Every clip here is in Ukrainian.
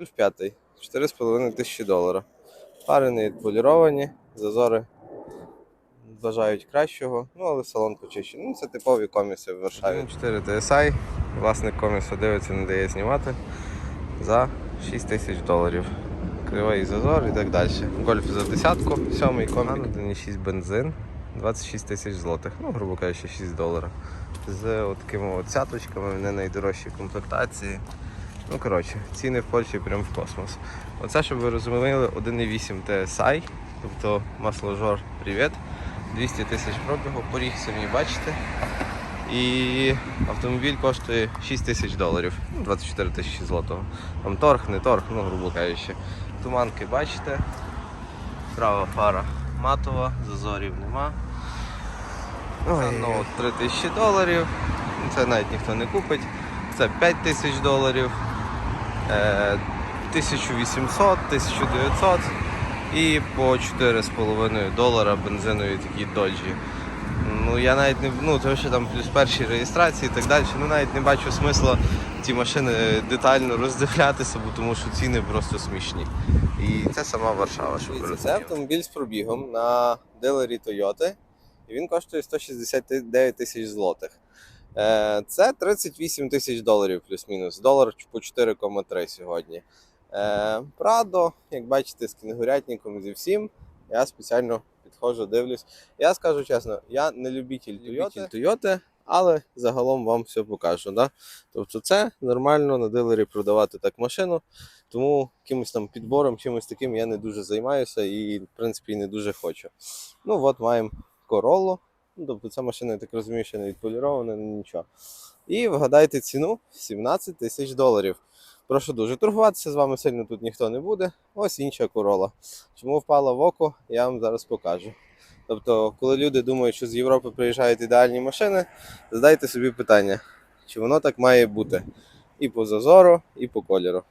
Гольф 5, 4,5 тисячі доларів. Фари не відполіровані, зазори бажають кращого, ну але салон почищений. Ну, це типові коміси в Варшаві. 4 TSI, власник комісу дивиться, не дає знімати за 6 тисяч доларів. Кривий зазор і так далі. Гольф за десятку, сьомий комік, 1,6 бензин, 26 тисяч злотих, ну, грубо кажучи, 6 доларів. З такими от цяточками, не найдорожчі комплектації. Ну, коротше, ціни в Польщі прям в космос. Оце, щоб ви розуміли, 1,8 TSI, тобто масложор привіт. 200 тисяч пробігу, поріг самі бачите. І автомобіль коштує 6 тисяч доларів, ну, 24 тисячі злотого. Там торг, не торг, ну, грубо кажучи. Туманки бачите. Права фара матова, зазорів нема. Це ноут 3 тисячі доларів. Це навіть ніхто не купить. Це 5 тисяч доларів. Е, 1800, 1900 і по 4,5 долара бензинові такі доджі. Ну я навіть не ну, тому що там плюс перші реєстрації і так далі. Ну навіть не бачу смисла ці машини детально роздивлятися, бо тому що ціни просто смішні. І це сама Варшава, щоб ви Це автомобіль з пробігом на дилері Toyota, і він коштує 169 тисяч злотих. Е, Це 38 тисяч доларів плюс-мінус. Долар по 4,3 сьогодні. Е, Прадо, як бачите, з кінгурятником зі всім. Я спеціально підходжу, дивлюсь. Я скажу чесно, я не любитель Toyota, але загалом вам все покажу. Да? Тобто це нормально на дилері продавати так машину. Тому якимось там підбором, чимось таким я не дуже займаюся і, в принципі, не дуже хочу. Ну, от маємо Королу. Ну, тобто ця машина, я так розумію, ще не відполірована, ні нічого. І вгадайте ціну 17 тисяч доларів. Прошу дуже, торгуватися з вами сильно тут ніхто не буде. Ось інша корола. Чому впала в око, я вам зараз покажу. Тобто, коли люди думають, що з Європи приїжджають ідеальні машини, задайте собі питання, чи воно так має бути і по зазору, і по кольору.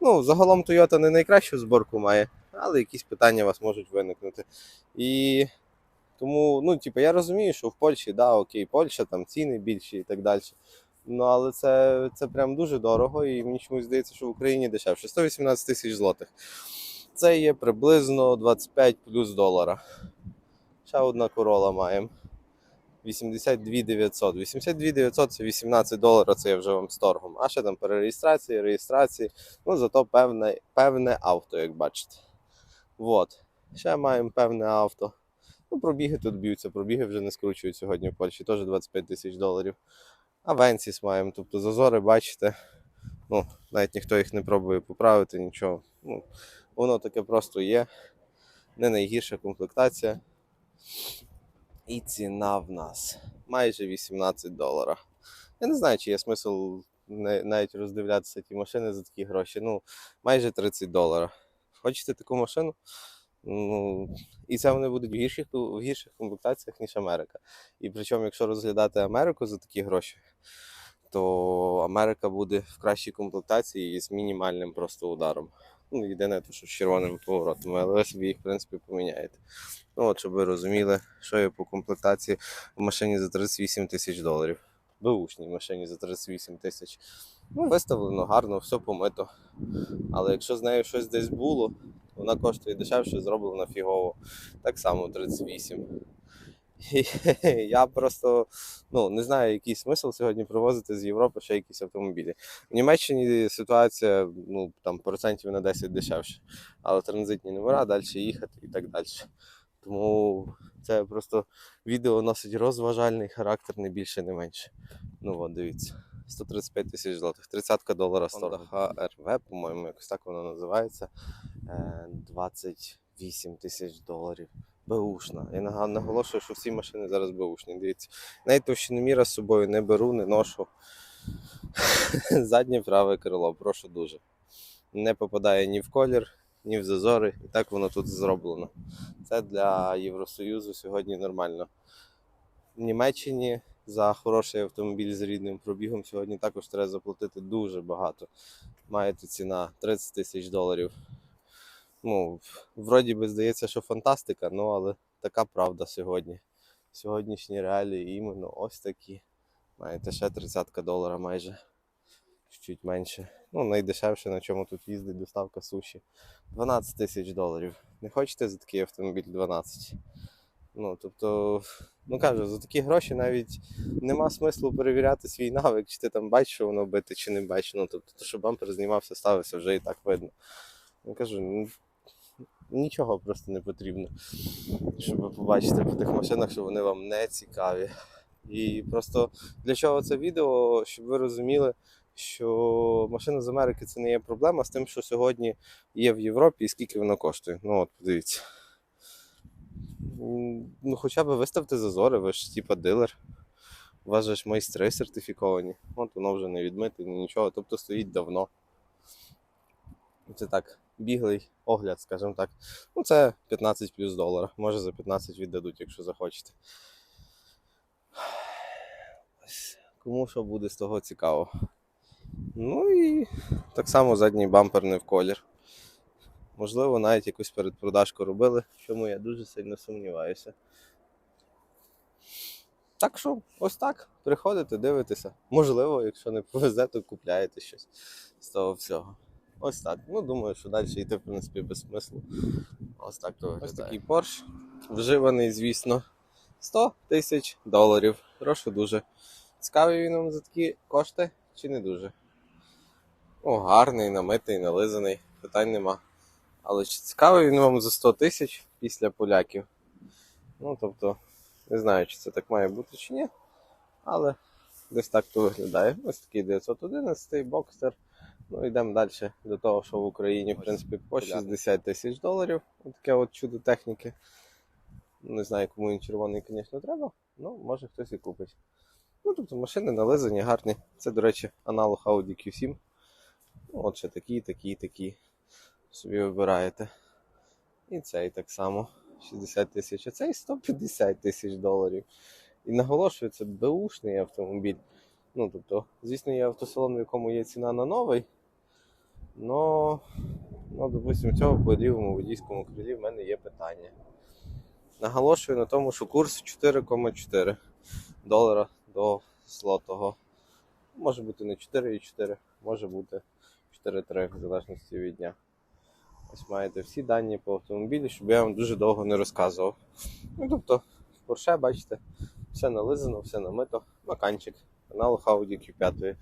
Ну, загалом Toyota не найкращу зборку має, але якісь питання у вас можуть виникнути. І тому, ну, типу, я розумію, що в Польщі, да, окей, Польща, там ціни більші і так далі. Ну, але це, це прям дуже дорого, і мені чомусь здається, що в Україні дешевше. 118 тисяч злотих. Це є приблизно 25 плюс долара. Ще одна корола маємо. 82 900. 82 900 це 18 доларів, це я вже вам з торгом. А ще там перереєстрації, реєстрації. Ну, зато певне, певне авто, як бачите. Вот. Ще маємо певне авто. Ну, пробіги тут б'ються, пробіги вже не скручують сьогодні в Польщі, теж 25 тисяч доларів. Авенсіс маємо, тобто зазори, бачите. Ну, навіть ніхто їх не пробує поправити, нічого. Ну, воно таке просто є. Не найгірша комплектація. І ціна в нас майже 18 доларів. Я не знаю, чи є смисл навіть роздивлятися ті машини за такі гроші. Ну, майже 30 доларів. Хочете таку машину? Ну, і це вони будуть в гірших, в гірших комплектаціях, ніж Америка. І причому, якщо розглядати Америку за такі гроші, то Америка буде в кращій комплектації і з мінімальним просто ударом. Ну, єдине, то, що з червоними поворотами, але ви собі їх, в принципі, поміняєте. Ну, от, щоб ви розуміли, що є по комплектації в машині за 38 тисяч доларів. Беушній машині за 38 тисяч. Ну, виставлено гарно, все помито. Але якщо з нею щось десь було, вона коштує дешевше, зроблена фігово. Так само 38. І я просто ну, не знаю, який смисл сьогодні привозити з Європи ще якісь автомобілі. В Німеччині ситуація ну, там, процентів на 10 дешевше, але транзитні номера, далі їхати і так далі. Тому це просто відео носить розважальний характер, не більше, не менше. Ну от, дивіться. 135 тисяч злотих, 30 долара сторона. HRV, по-моєму, якось так воно називається. Е, 28 тисяч доларів. Беушна. Я наголошую, що всі машини зараз беушні. Дивіться. Навіть товщиноміра з собою не беру, не ношу. Заднє праве крило, прошу дуже. Не попадає ні в колір, ні в зазори. І так воно тут зроблено. Це для Євросоюзу сьогодні нормально. В Німеччині за хороший автомобіль з рідним пробігом сьогодні також треба заплатити дуже багато. Маєте ціна 30 тисяч доларів. Ну, вроді би здається, що фантастика, ну але така правда сьогодні. Сьогоднішні реалії іменно ось такі. Маєте ще 30 долара майже. чуть менше. Ну, найдешевше, на чому тут їздить доставка суші. 12 тисяч доларів. Не хочете за такий автомобіль 12? Ну, тобто, ну кажу, за такі гроші навіть нема смислу перевіряти свій навик, чи ти там бачиш, що воно бите, чи не бачиш. Ну, тобто, то, що бампер знімався, ставився, вже і так видно. Ну, кажу, ну, нічого просто не потрібно, щоб побачити по тих машинах, що вони вам не цікаві. І просто для чого це відео, щоб ви розуміли, що машина з Америки це не є проблема з тим, що сьогодні є в Європі і скільки воно коштує. Ну от подивіться. Ну, хоча б виставте зазори, ви ж типа дилер. У вас же ж майстри сертифіковані. От воно вже не відмите, нічого. Тобто стоїть давно. Це так, біглий огляд, скажімо так. Ну, це 15 плюс долара. Може за 15 віддадуть, якщо захочете. Кому що буде з того цікаво. Ну і так само задній бампер не в колір. Можливо, навіть якусь передпродажку робили, в чому я дуже сильно сумніваюся. Так що, ось так. Приходите, дивитеся. Можливо, якщо не повезе, то купляєте щось з того всього. Ось так. Ну, думаю, що далі йти, в принципі, без смислу. Ось так то виглядає. Ось такий Porsche. Вживаний, звісно. 100 тисяч доларів. Прошу дуже. Цікавий він вам за такі кошти чи не дуже? О, гарний, намитий, нализаний, питань нема. Але чи цікавий він вам за 100 тисяч після поляків? Ну, тобто, не знаю, чи це так має бути чи ні. Але десь так то виглядає. Ось такий 911 бокстер. Ну, йдемо далі до того, що в Україні, в принципі, по 60 тисяч доларів. Таке от чудо техніки. Не знаю, кому він червоний, звісно, треба, ну, може хтось і купить. Ну, тобто машини нализані, гарні. Це, до речі, аналог Audi Q7. Ну, от ще такі, такі, такі. Собі вибираєте. І цей так само 60 тисяч, а цей 150 тисяч доларів. І наголошую, це беушний автомобіль. Ну, тобто, звісно, є автосалон, в якому є ціна на новий. Но, ну, допустимо, цього по лівому водійському крилі в мене є питання. Наголошую на тому, що курс 4,4 долара до злотого. Може бути не 4,4, може бути 4,3 в залежності від дня. Ось маєте всі дані по автомобілі, щоб я вам дуже довго не розказував. Ну, тобто, в Porsche, бачите, все нализано, все намито. Маканчик, аналог Audi Q5.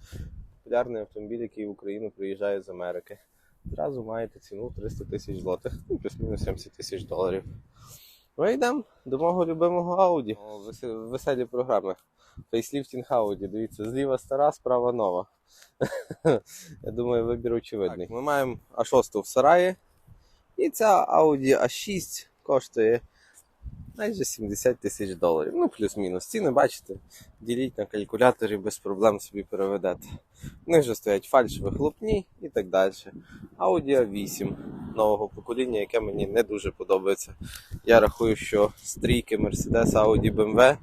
Популярний автомобіль, який в Україну приїжджає з Америки. Зразу маєте ціну 300 тисяч злотих, ну, плюс-мінус 70 тисяч доларів. Ну і йдемо до мого любимого вес- веселі програми. Фейсліфтінг Audi. Дивіться, зліва стара, справа нова. Я думаю, вибір очевидний. ми маємо А6 в сараї. І ця Audi A6 коштує майже 70 тисяч доларів. Ну, плюс-мінус. Ціни, бачите, діліть на калькуляторі, без проблем собі переведете. В них вже стоять фальш-вихлопні і так далі. Audi A8 нового покоління, яке мені не дуже подобається. Я рахую, що стрійки Mercedes, Audi, BMW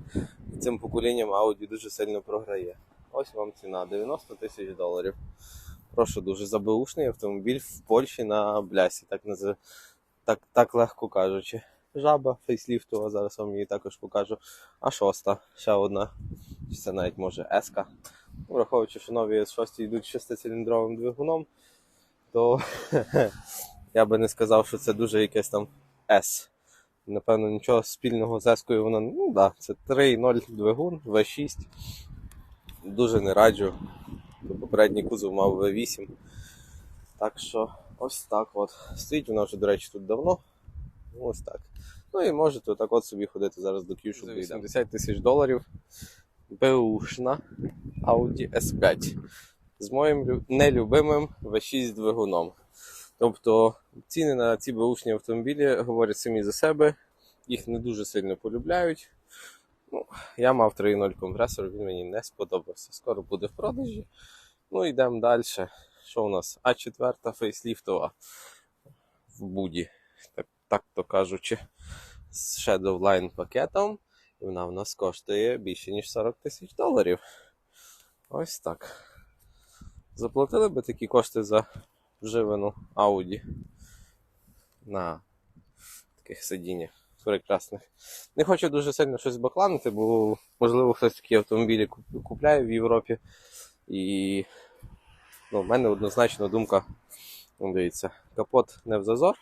цим поколінням Audi дуже сильно програє. Ось вам ціна 90 тисяч доларів. Прошу дуже забеушний автомобіль в Польщі на блясі, так назив... так, так легко кажучи. Жаба фейсліфтова, зараз вам її також покажу. А шоста, ще одна. Це навіть може Еска. Враховуючи, що нові S6 йдуть шестициліндровим двигуном, то я би не сказав, що це дуже якесь там S. Напевно, нічого спільного з Ескою воно, ну так, да, це 3.0 двигун, V6. Дуже не раджу. Попередній кузов мав V8. Так що ось так от. Стоїть вона вже, до речі, тут давно. Ось так. Ну і можете отак от собі ходити зараз до Q, щоб 80 тисяч доларів. Беушна Audi S5 з моїм лю- нелюбимим V6 двигуном. Тобто ціни на ці беушні автомобілі говорять самі за себе, їх не дуже сильно полюбляють. Ну, я мав 3.0 компресор, він мені не сподобався. Скоро буде в продажі. Ну, йдемо далі. Що у нас? А4 фейсліфтова в буді, так, так то кажучи, з Shadowline пакетом. І вона в нас коштує більше, ніж 40 тисяч доларів. Ось так. Заплатили би такі кошти за вживану Audi на таких сидіннях прекрасних. Не хочу дуже сильно щось бакланити, бо можливо хтось такі автомобілі купляє в Європі і Ну, в мене однозначно думка. ну, Дивіться, капот не в зазор.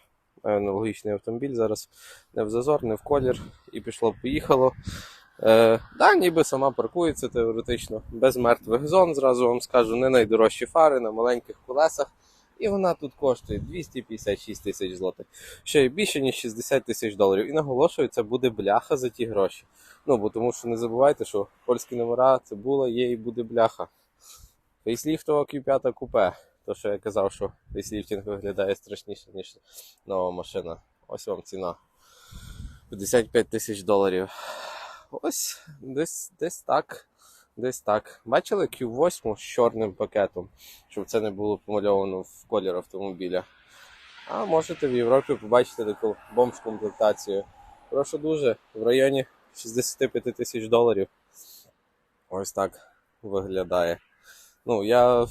Маю аналогічний автомобіль зараз не в зазор, не в колір. І пішло-поїхало. Е, да, ніби сама паркується теоретично, без мертвих зон, зразу вам скажу, не найдорожчі фари на маленьких колесах. І вона тут коштує 256 тисяч злотих. Ще й більше, ніж 60 тисяч доларів. І наголошую, це буде бляха за ті гроші. Ну, бо тому що не забувайте, що польські номера це була, є і буде бляха. Фейсліфтова Q5 купе. То, що я казав, що фейсліфтинг виглядає страшніше, ніж нова машина. Ось вам ціна. 55 тисяч доларів. Ось десь, десь так. Десь так. Бачили Q8 з чорним пакетом, щоб це не було помальовано в колір автомобіля. А можете в Європі побачити таку бомж-комплектацію. Прошу дуже, в районі 65 тисяч доларів. Ось так виглядає. Ну, я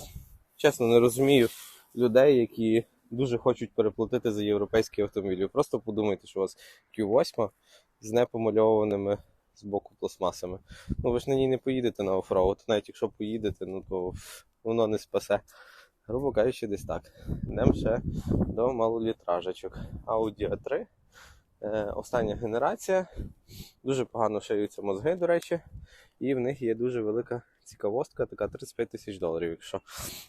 чесно не розумію людей, які дуже хочуть переплатити за європейські автомобілі. Просто подумайте, що у вас Q8 з непомальованими з боку пластмасами. Ну ви ж на ній не поїдете на оффроуд. Навіть якщо поїдете, ну то воно не спасе. Грубо кажучи, десь так. Йдемо ще до малолітражечок. Audi A3. Е, остання генерація. Дуже погано шиються мозги, до речі. І в них є дуже велика цікавостка, така 35 тисяч доларів. Якщо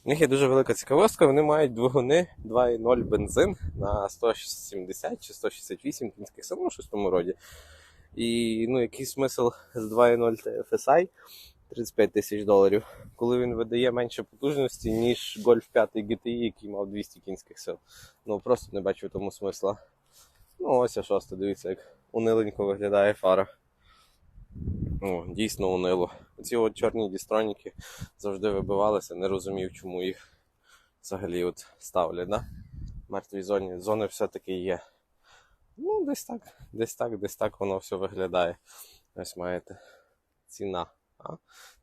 в них є дуже велика цікавостка, вони мають двигуни 2.0 бензин на 170 чи 168 кінських сил, ну щось в тому роді. І ну, який смисл з 2.0 TFSI 35 тисяч доларів, коли він видає менше потужності, ніж Golf 5 GTI, який мав 200 кінських сил. Ну просто не бачу тому смисла. Ну, ось а шоста, дивіться, як униленько виглядає фара. О, дійсно унило. Ці от чорні дістроніки завжди вибивалися, не розумів, чому їх взагалі от ставлять. Да? В мертвій зоні зони все-таки є. Ну, десь так, десь так, десь так воно все виглядає. Ось маєте ціна. А?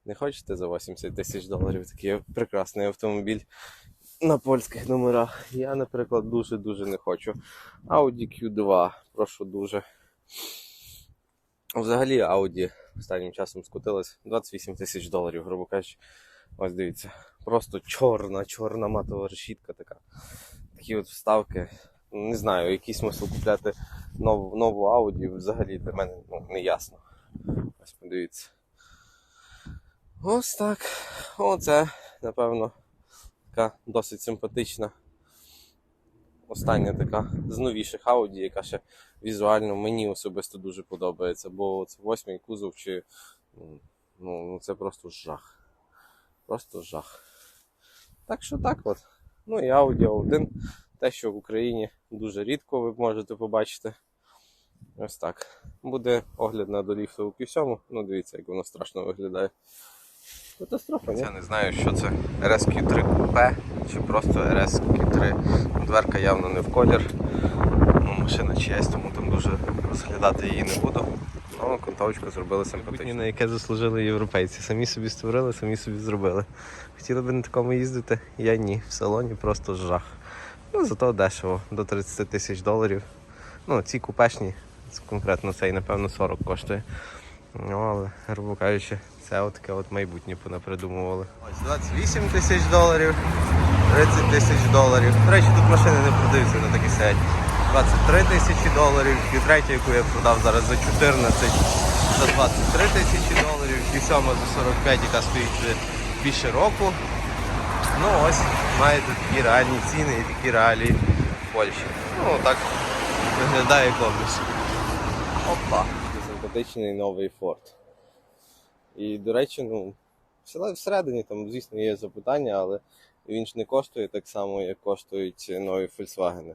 Не хочете за 80 тисяч доларів такий прекрасний автомобіль на польських номерах? Я, наприклад, дуже-дуже не хочу. Audi Q2, прошу дуже. Взагалі Audi останнім часом скотилась 28 тисяч доларів, грубо кажучи. Ось дивіться. Просто чорна, чорна матова решітка така. Такі от вставки. Не знаю, який смисл купляти нову, нову Audi взагалі для мене ну, не ясно. Ось подивіться. Ось так. Оце, напевно, така досить симпатична. Остання така з новіших Audi, яка ще візуально мені особисто дуже подобається, бо це восьмий кузов чи ну, ну це просто жах. Просто жах. Так що так от. Ну і Audi A1, те, що в Україні дуже рідко ви можете побачити. Ось так. Буде огляд на доліфтову Q7. Ну, дивіться, як воно страшно виглядає. Катастрофа? Я не знаю, що це RSQ3 Coupe чи просто RSQ3. Дверка явно не в колір. Машина чиясь, тому там дуже розглядати її не буду. Ну, контовочку зробили симпатично. на яке заслужили європейці. Самі собі створили, самі собі зробили. Хотіли б на такому їздити? Я ні. В салоні просто жах. Ну, зато дешево, до 30 тисяч доларів. Ну, ці купешні, конкретно цей, напевно, 40 коштує. Ну, але, грубо кажучи, це от таке от майбутнє понапридумували. Ось 28 тисяч доларів, 30 тисяч доларів. До речі, тут машини не продаються на такі сядь. 23 тисячі доларів, і третя, яку я продав зараз за 14, за 23 тисячі доларів, і сьома за 45, яка стоїть вже більше року. Ну ось, маєте такі реальні ціни і такі реалії Польщі. Ну так виглядає комусь. Опа. Симпатичний новий Ford. І, до речі, ну, всередині там, звісно, є запитання, але він ж не коштує так само, як коштують нові Volkswagen.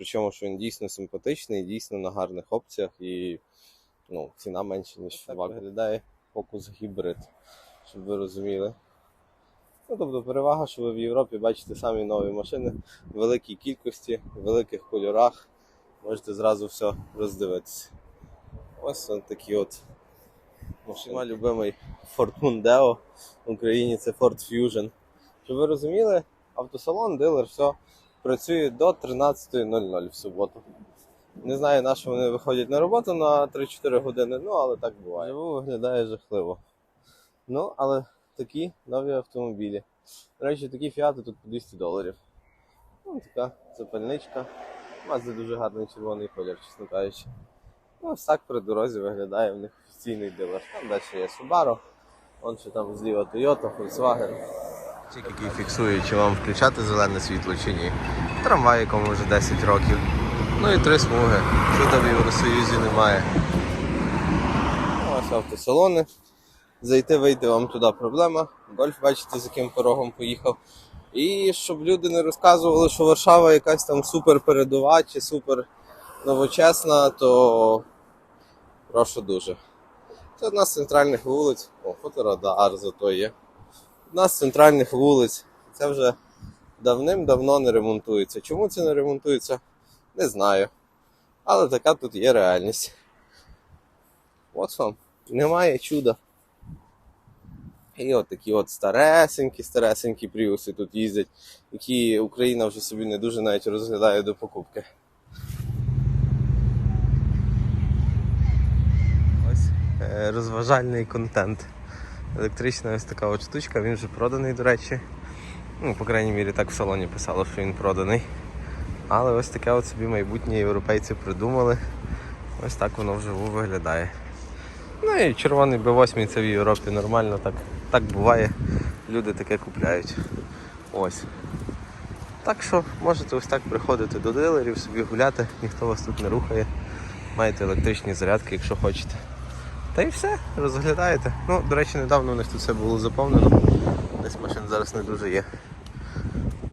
Причому, що він дійсно симпатичний, дійсно на гарних опціях і ну, ціна менше, ніж так виглядає Focus Hybrid, щоб ви розуміли. Ну, тобто перевага, що ви в Європі бачите самі нові машини в великій кількості, в великих кольорах. Можете зразу все роздивитися. Ось он такі от машини. Мій любимий Ford Mondeo в Україні це Ford Fusion. Щоб ви розуміли, автосалон, дилер, все працює до 13.00 в суботу. Не знаю, на що вони виходять на роботу на 3-4 години, ну але так буває. Живу виглядає жахливо. Ну, але такі нові автомобілі. До речі, такі фіати тут по 200 доларів. Ну, така запальничка. Мазда дуже гарний червоний колір, чесно кажучи. Ну, ось так при дорозі виглядає в них офіційний дилер. Там далі є Subaru, вон ще там зліва Toyota, Volkswagen. Тільки який фіксує, чи вам включати зелене світло чи ні. Трамвай, якому вже 10 років. Ну і три смуги. Чуда в Євросоюзі немає. Ну, Ось автосалони. Зайти, вийти вам туди проблема. Гольф, бачите, з яким порогом поїхав. І щоб люди не розказували, що Варшава якась там супер передова чи супер новочесна, то прошу дуже. Це одна з центральних вулиць. О, фоторадар зато є. Одна з центральних вулиць. Це вже давним-давно не ремонтується. Чому це не ремонтується? Не знаю. Але така тут є реальність. От вам. Немає чуда. І от такі от старесенькі, старесенькі пріуси тут їздять, які Україна вже собі не дуже навіть розглядає до покупки. Ось е, розважальний контент. Електрична ось така от штучка, він вже проданий, до речі. Ну, по крайній мірі, так в салоні писало, що він проданий. Але ось таке от собі майбутнє європейці придумали. Ось так воно вживу виглядає. Ну і червоний B8 це в Європі нормально, так, так буває. Люди таке купляють. Ось. Так що можете ось так приходити до дилерів, собі гуляти, ніхто вас тут не рухає. Маєте електричні зарядки, якщо хочете. Та й все, розглядаєте. Ну, до речі, недавно у них тут все було заповнено. Десь машин зараз не дуже є.